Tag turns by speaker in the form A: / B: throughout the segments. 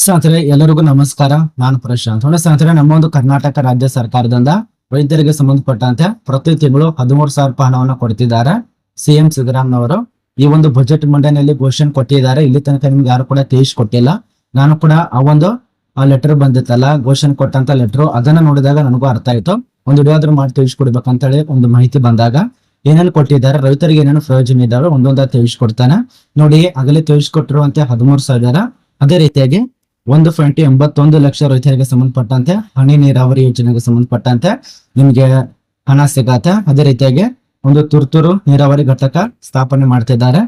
A: ಸ್ನೇಹಿತರೆ, ಎಲ್ಲರಿಗೂ ನಮಸ್ಕಾರ. ನಾನು ಪ್ರಶಾಂತ್. ನೋಡಿ ಸ್ನೇಹಿತರೆ, ನಮ್ಮ ಒಂದು ಕರ್ನಾಟಕ ರಾಜ್ಯ ಸರ್ಕಾರದಿಂದ ವೈದ್ಯರಿಗೆ ಸಂಬಂಧಪಟ್ಟಂತೆ ಪ್ರತಿ ತಿಂಗಳು ಹದಿಮೂರು ಸಾವಿರ ರೂಪಾಯಿ ಹಣವನ್ನು ಕೊಡ್ತಿದ್ದಾರೆ ಸಿಎಂ ಸಿದ್ದರಾಮಯ್ಯವರು ಈ ಒಂದು ಬಜೆಟ್ ಮಂಡನೆಯಲ್ಲಿ ಘೋಷಣೆ ಕೊಟ್ಟಿದ್ದಾರೆ. ಇಲ್ಲಿ ತನಕ ನಿಮ್ಗೆ ಯಾರು ಕೂಡ ತಿಳಿಸ್ಕೊಟ್ಟಿಲ್ಲ ನಾನು ಕೂಡ ಆ ಒಂದು ಲೆಟರ್ ಬಂದಿತ್ತಲ್ಲ, ಘೋಷಣೆ ಕೊಟ್ಟಂತ ಲೆಟರ್ ಅದನ್ನ ನೋಡಿದಾಗ ನನಗೂ ಅರ್ಥ ಆಯ್ತು. ಒಂದು ವಿಡಿಯೋ ಮಾಡಿ ಮಾಡಿ ತಿಳಿಸ್ಕೊಡ್ಬೇಕಂತೇಳಿ ಒಂದು ಮಾಹಿತಿ ಬಂದಾಗ ಏನೇನು ಕೊಟ್ಟಿದ್ದಾರೆ, ರೈತರಿಗೆ ಏನೇನು ಪ್ರಯೋಜನ ಇದಾವೆ ಒಂದೊಂದ ತಿಳಿಸ್ಕೊಡ್ತಾನೆ. ನೋಡಿ, ಆಗಲೇ ತಿಳಿಸ್ಕೊಟ್ಟಿರುವಂತೆ ಹದಿಮೂರು ಸಾವಿರ. ಅದೇ ರೀತಿಯಾಗಿ ಒಂದು ಪಾಯಿಂಟ್ ಎಂಬತ್ತೊಂದು ಲಕ್ಷ ರೈತರಿಗೆ ಸಂಬಂಧಪಟ್ಟಂತೆ ಹನಿ ನೀರಾವರಿ ಯೋಜನೆಗೆ ಸಂಬಂಧಪಟ್ಟಂತೆ ನಿಮ್ಗೆ ಹಣ ಸಿಗತ್ತೆ. ಅದೇ ರೀತಿಯಾಗಿ ಒಂದು ತುರ್ತುರು ನೀರಾವರಿ ಘಟಕ ಸ್ಥಾಪನೆ ಮಾಡ್ತಿದ್ದಾರೆ.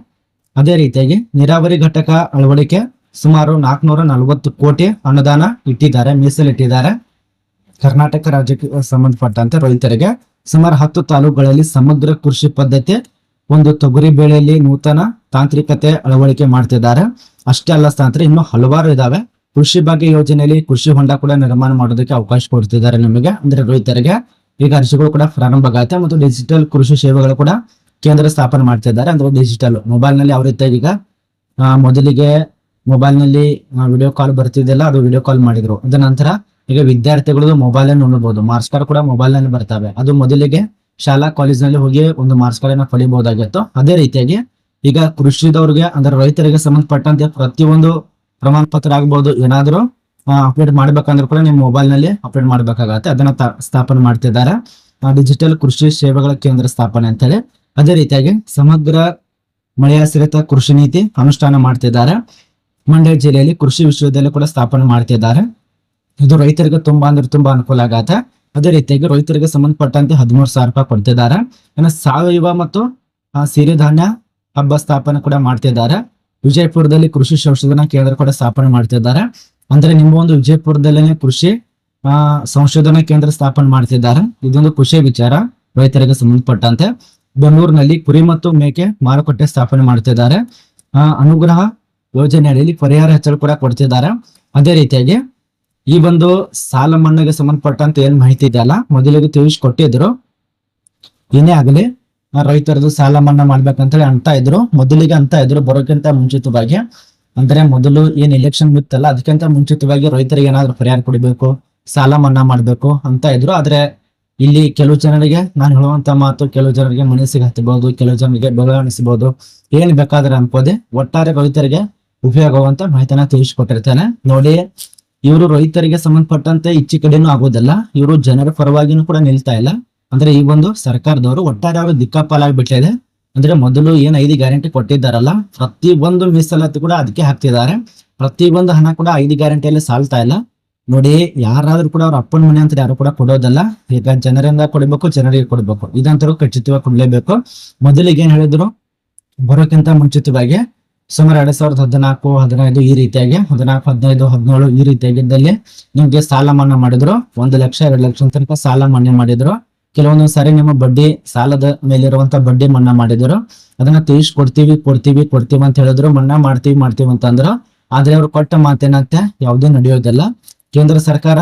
A: ಅದೇ ರೀತಿಯಾಗಿ ನೀರಾವರಿ ಘಟಕ ಅಳವಡಿಕೆ ಸುಮಾರು ನಾಲ್ಕುನೂರ ನಲವತ್ತು ಕೋಟಿ ಅನುದಾನ ಇಟ್ಟಿದ್ದಾರೆ, ಮೀಸಲಿಟ್ಟಿದ್ದಾರೆ. ಕರ್ನಾಟಕ ರಾಜ್ಯಕ್ಕೆ ಸಂಬಂಧಪಟ್ಟಂತೆ ರೈತರಿಗೆ ಸುಮಾರು ಹತ್ತು ತಾಲೂಕುಗಳಲ್ಲಿ ಸಮಗ್ರ ಕೃಷಿ ಪದ್ಧತಿ, ಒಂದು ತೊಗರಿ ಬೆಳೆಯಲ್ಲಿ ನೂತನ ತಾಂತ್ರಿಕತೆ ಅಳವಡಿಕೆ ಮಾಡ್ತಿದ್ದಾರೆ. ಅಷ್ಟೇ ಅಲ್ಲ ಸ್ನೇಹಿತರೆ, ಇನ್ನು ಹಲವಾರು ಇದಾವೆ. ಕೃಷಿ ಭಾಗ್ಯ ಯೋಜನೆಯಲ್ಲಿ ಕೃಷಿ ಹೊಂಡ ಕೂಡ ನಿರ್ಮಾಣ ಮಾಡೋದಕ್ಕೆ ಅವಕಾಶ ಕೊಡ್ತಿದ್ದಾರೆ ನಿಮಗೆ. ಅಂದ್ರೆ ರೈತರಿಗೆ ಈಗ ಅರ್ಜಿಗಳು ಕೂಡ ಪ್ರಾರಂಭ ಆಗುತ್ತೆ ಮತ್ತು ಡಿಜಿಟಲ್ ಕೃಷಿ ಸೇವೆಗಳು ಕೂಡ ಕೇಂದ್ರ ಸ್ಥಾಪನೆ ಮಾಡ್ತಿದ್ದಾರೆ ಅಂದ್ರೆ ಡಿಜಿಟಲ್ ಮೊಬೈಲ್ನಲ್ಲಿ ಯಾವ ರೀತಿ ಈಗ ಮೊದಲಿಗೆ ಮೊಬೈಲ್ನಲ್ಲಿ ವಿಡಿಯೋ ಕಾಲ್ ಬರ್ತಿದ್ದೆಲ್ಲ, ಅದು ವಿಡಿಯೋ ಕಾಲ್ ಮಾಡಿದ್ರು. ಅದ ನಂತರ ಈಗ ವಿದ್ಯಾರ್ಥಿಗಳು ಮೊಬೈಲ್ ಅನ್ನು ನೋಡಬಹುದು ಮಾರ್ಕ್ಸ್ ಕಾರ್ಡ್ ಕೂಡ ಮೊಬೈಲ್ನಲ್ಲಿ ಬರ್ತವೆ. ಅದು ಮೊದಲಿಗೆ ಶಾಲಾ ಕಾಲೇಜ್ನಲ್ಲಿ ಹೋಗಿ ಒಂದು ಮಾರ್ಕ್ಸ್ ಕಾರ್ಡ್ ಅನ್ನ ಪಡಿಬಹುದಾಗಿತ್ತು. ಅದೇ ರೀತಿಯಾಗಿ ಈಗ ಕೃಷಿದವ್ರಿಗೆ, ಅಂದ್ರೆ ರೈತರಿಗೆ ಸಂಬಂಧಪಟ್ಟಂತೆ ಪ್ರತಿಯೊಂದು ಪ್ರಮಾಣ ಪತ್ರ ಆಗ್ಬೋದು ಏನಾದ್ರು ಅಪ್ಡೇಟ್ ಮಾಡ್ಬೇಕಂದ್ರೂ ಕೂಡ ನಿಮ್ಮ ಮೊಬೈಲ್ನಲ್ಲಿ ಅಪ್ಡೇಟ್ ಮಾಡ್ಬೇಕಾಗತ್ತೆ. ಅದನ್ನ ಸ್ಥಾಪನೆ ಮಾಡ್ತಿದ್ದಾರೆ. ಡಿಜಿಟಲ್ ಕೃಷಿ ಸೇವೆಗಳ ಕೇಂದ್ರ ಸ್ಥಾಪನೆ ಅಂತೇಳಿ. ಅದೇ ರೀತಿಯಾಗಿ ಸಮಗ್ರ ಮಳೆಯಾಶ್ರಿತ ಕೃಷಿ ನೀತಿ ಅನುಷ್ಠಾನ ಮಾಡ್ತಿದ್ದಾರೆ. ಮಂಡ್ಯ ಜಿಲ್ಲೆಯಲ್ಲಿ ಕೃಷಿ ವಿಶ್ವವಿದ್ಯಾಲಯ ಕೂಡ ಸ್ಥಾಪನೆ ಮಾಡ್ತಿದ್ದಾರೆ. ಇದು ರೈತರಿಗೆ ತುಂಬಾ ಅಂದ್ರೆ ತುಂಬಾ ಅನುಕೂಲ ಆಗತ್ತೆ. ಅದೇ ರೀತಿಯಾಗಿ ರೈತರಿಗೆ ಸಂಬಂಧಪಟ್ಟಂತೆ ಹದಿಮೂರು ಸಾವಿರ ರೂಪಾಯಿ ಕೊಡ್ತಿದ್ದಾರೆ. ಇನ್ನು ಸಾವಯವ ಮತ್ತು ಸಿರಿಧಾನ್ಯ ಹಬ್ಬ ಸ್ಥಾಪನೆ ಕೂಡ ಮಾಡ್ತಿದ್ದಾರೆ. ವಿಜಯಪುರದಲ್ಲಿ ಕೃಷಿ ಸಂಶೋಧನಾ ಕೇಂದ್ರ ಕೂಡ ಸ್ಥಾಪನೆ ಮಾಡ್ತಿದ್ದಾರೆ. ಅಂದ್ರೆ ನಿಮ್ಮ ಒಂದು ವಿಜಯಪುರದಲ್ಲೇನೆ ಕೃಷಿ, ಆ, ಸಂಶೋಧನಾ ಕೇಂದ್ರ ಸ್ಥಾಪನೆ ಮಾಡ್ತಿದ್ದಾರೆ. ಇದೊಂದು ಖುಷಿಯ ವಿಚಾರ, ರೈತರಿಗೆ ಸಂಬಂಧಪಟ್ಟಂತೆ. ಬೆಂಗಳೂರಿನಲ್ಲಿ ಕುರಿ ಮತ್ತು ಮೇಕೆ ಮಾರುಕಟ್ಟೆ ಸ್ಥಾಪನೆ ಮಾಡ್ತಿದ್ದಾರೆ. ಆ, ಅನುಗ್ರಹ ಯೋಜನೆ ಅಡಿಯಲ್ಲಿ ಪರಿಹಾರ ಹೆಚ್ಚಳ ಕೂಡ ಕೊಡ್ತಿದ್ದಾರೆ. ಅದೇ ರೀತಿಯಾಗಿ ಈ ಒಂದು ಸಾಲ ಮನ್ನಾಗೆ ಸಂಬಂಧಪಟ್ಟಂತ ಏನ್ ಮಾಹಿತಿ ಇದೆಯಲ್ಲ, ಮೊದಲಿಗೆ ತಿಳಿಸಿಕೊಟ್ಟಿದ್ರು. ಏನೇ ಆಗಲಿ ರೈತರದು ಸಾಲ ಮನ್ನಾ ಮಾಡ್ಬೇಕಂತೇಳಿ ಅಂತ ಇದ್ರು. ಮೊದಲಿಗೆ ಅಂತ ಇದ್ರು ಬರೋಕ್ಕಿಂತ ಮುಂಚಿತವಾಗಿ. ಅಂದ್ರೆ ಮೊದಲು ಏನ್ ಎಲೆಕ್ಷನ್ ಬಿತ್ತಲ್ಲ, ಅದಕ್ಕಿಂತ ಮುಂಚಿತವಾಗಿ ರೈತರಿಗೆ ಏನಾದ್ರು ಪರಿಹಾರ ಕೊಡಬೇಕು, ಸಾಲ ಮನ್ನಾ ಮಾಡ್ಬೇಕು ಅಂತ ಇದ್ರು. ಆದ್ರೆ ಇಲ್ಲಿ ಕೆಲವು ಜನರಿಗೆ, ನಾನು ಹೇಳುವಂತ ಮಾತು ಕೆಲವು ಜನರಿಗೆ ಮನಸ್ಸಿಗೆ ಹತ್ತಬಹುದು ಕೆಲವು ಜನರಿಗೆ ಬೆಳವಣಿಸಬಹುದು ಏನ್ ಬೇಕಾದ್ರೆ ಅನ್ಕೋದೆ ಒಟ್ಟಾರೆ ರೈತರಿಗೆ ಉಪಯೋಗವಂತ ಮಾಹಿತಿನ ತಿಳಿಸಿಕೊಟ್ಟಿರ್ತಾನೆ. ನೋಡಿ, ಇವರು ರೈತರಿಗೆ ಸಂಬಂಧಪಟ್ಟಂತೆ ಇಚ್ಚಿ ಕಡೆನೂ ಆಗೋದಲ್ಲ ಇವರು ಜನರ ಪರವಾಗಿನೂ ಕೂಡ ನಿಲ್ತಾ ಇಲ್ಲ. ಅಂದ್ರೆ ಈ ಒಂದು ಸರ್ಕಾರದವರು ಒಟ್ಟಾರೆ ದಿಕ್ಕಾಪಾಲಾಗ್ಬಿಟ್ಟಿದೆ. ಅಂದ್ರೆ ಮೊದಲು ಏನ್ ಐದು ಗ್ಯಾರಂಟಿ ಕೊಟ್ಟಿದ್ದಾರಲ್ಲ ಪ್ರತಿ ಒಂದು ಮೀಸಲಾತಿ ಕೂಡ ಅದಕ್ಕೆ ಹಾಕ್ತಿದ್ದಾರೆ. ಪ್ರತಿ ಒಂದು ಹಣ ಕೂಡ ಐದು ಗ್ಯಾರಂಟಿಯಲ್ಲಿ ಸಾಲ್ತಾ ಇಲ್ಲ. ನೋಡಿ, ಯಾರಾದ್ರೂ ಕೂಡ ಅವ್ರ ಅಪ್ಪನ ಮನೆ ಅಂತ ಯಾರು ಕೂಡ ಕೊಡೋದಲ್ಲ, ಈಗ ಜನರಿಂದ ಕೊಡಬೇಕು, ಜನರಿಗೆ ಕೊಡ್ಬೇಕು. ಇದಂತರೂ ಖಚಿತವಾಗಿ ಕೊಡ್ಲೇಬೇಕು. ಮೊದಲಿಗೆ ಏನ್ ಹೇಳಿದ್ರು, ಬರೋಕ್ಕಿಂತ ಮುಂಚಿತವಾಗಿ ಸುಮಾರು ಎರಡ್ ಸಾವಿರದ ಹದಿನಾಲ್ಕು, ಹದಿನೈದು ಈ ರೀತಿಯಾಗಿ, ಹದಿನಾಲ್ಕು, ಹದಿನೈದು, ಹದಿನೇಳು ಈ ರೀತಿಯಾಗಿದ್ದಲ್ಲಿ ನಿಮ್ಗೆ ಸಾಲ ಮನ್ನಾ ಮಾಡಿದ್ರು. ಒಂದು ಲಕ್ಷ, ಎರಡು ಲಕ್ಷ ತನಕ ಸಾಲ ಮನ್ನಾ ಮಾಡಿದ್ರು. ಕೆಲವೊಂದು ಸಾರಿ ನಿಮ್ಮ ಬಡ್ಡಿ ಸಾಲದ ಮೇಲಿರುವಂತ ಬಡ್ಡಿ ಮನ್ನಾ ಮಾಡಿದ್ರು. ಅದನ್ನ ತೀರ್ಸ್ ಕೊಡ್ತೀವಿ ಕೊಡ್ತೀವಿ ಕೊಡ್ತೀವಿ ಅಂತ ಹೇಳಿದ್ರು, ಮನ್ನಾ ಮಾಡ್ತೀವಿ ಮಾಡ್ತೀವಿ ಅಂತಂದ್ರು. ಆದ್ರೆ ಅವ್ರು ಕೊಟ್ಟ ಮಾತೇನಂತೆ? ಯಾವುದೂ ನಡೆಯೋದಿಲ್ಲ. ಕೇಂದ್ರ ಸರ್ಕಾರ